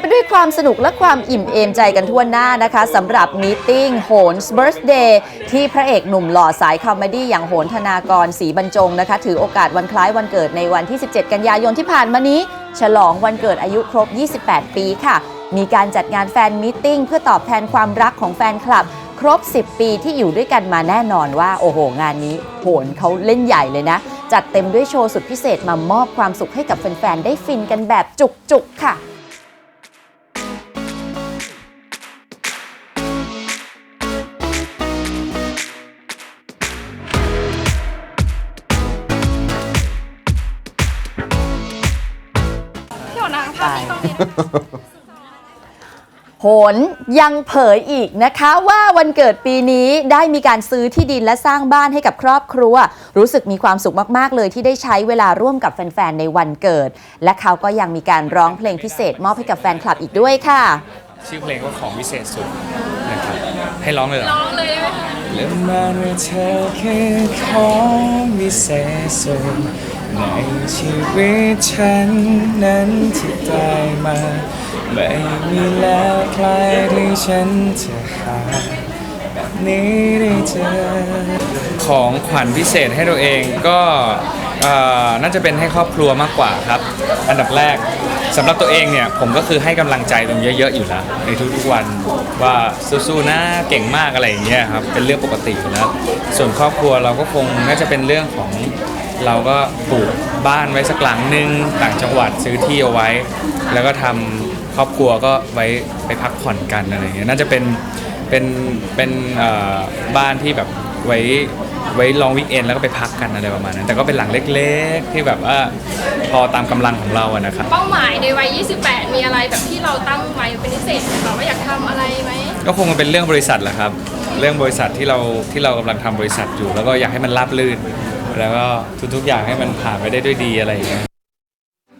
ไปด้วยความสนุกและความอิ่มเอมใจกันทั่วหน้านะคะสำหรับมีติ้งโหนส์เบิร์ d เดย์ที่พระเอกหนุ่มหล่อสายคอมเมดี้อย่างโหนธนากรศรีบรรจงนะคะ ถือโอกาสวันคล้ายวันเกิดในวันที่ 17 กันยายนที่ผ่านมานี้ ฉลองวันเกิดอายุครบ 28 ปีค่ะ มีการจัดงานแฟนมีตติ้งเพื่อตอบแทนความรักของแฟนคลับ ครบ 10 ปีที่อยู่ด้วยกันมาแน่นอนว่าโอ้โห งานนี้โหนเขาเล่นใหญ่เลยนะจัดเต็มด้วยโชว์สุดพิเศษมามอบความสุขให้กับแฟนๆได้ฟินกันแบบจุกๆค่ะ หนางภาพนี้ตรงนี้โหนยังเผยอีกนะคะว่าวันเกิดปีนี้ได้มีการซื้อที่ดินและสร้างบ้านให้กับครอบครัว รู้สึกมีความสุขมากๆเลยที่ได้ใช้เวลาร่วมกับแฟน ๆ ในวันเกิด และเขาก็ยังมีการร้องเพลงพิเศษ มอบให้กับแฟนคลับอีกด้วยค่ะ ชื่อเพลงว่าของวิเศษสุดนะครับ ให้ร้องเลยเหรอ ร้องเลยได้ไหมคะเริ่มมาด้วยเธอคือของวิเศษสุดในชีวิตฉันนั้นที่ได้มา ไม่มีแล้วใครที่ฉันจะหาแบบนี้ได้เจอของขวัญพิเศษให้ตัวเองก็เอ่อน่าจะเป็นให้ครอบครัวมากกว่าครับ อันดับแรก สำหรับตัวเองเนี่ยผมก็คือให้กำลังใจตรงเยอะ ๆ อยู่แล้ว ในทุกๆวันว่าสู้ๆนะเก่งมากอะไรอย่างเงี้ยครับเป็นเรื่องปกติอยู่แล้ว ส่วนครอบครัวเราก็คงน่าจะเป็นเรื่องของเราก็ปลูกบ้านไว้สักหลังหนึ่งต่างจังหวัดซื้อที่เอาไว้ แล้วก็ทำครอบครัวก็ไว้ไปพักผ่อนกันอะไรอย่างเงี้ยน่าจะเป็นเป็นเป็นเอ่อบ้านที่แบบ ไว้ไว้ลองวิกเอนแล้วก็ไปพักกันอะไรประมาณนั้น แต่ก็เป็นหลังเล็กๆ ที่แบบว่าพอตามกำลังของเราอะนะครับ เป้าหมายในวัย 28 มีอะไรแบบที่เราตั้งไว้เป็นพิเศษไหมคะว่าอยากทำอะไรไหมก็คงเป็นเรื่องบริษัทแหละครับ เรื่องบริษัทที่เราที่เรากำลังทำบริษัทอยู่ แล้วก็อยากให้มันราบรื่น แล้วก็ทุกๆอย่างให้มันผ่านไปได้ด้วยดีอะไรอย่างเงี้ย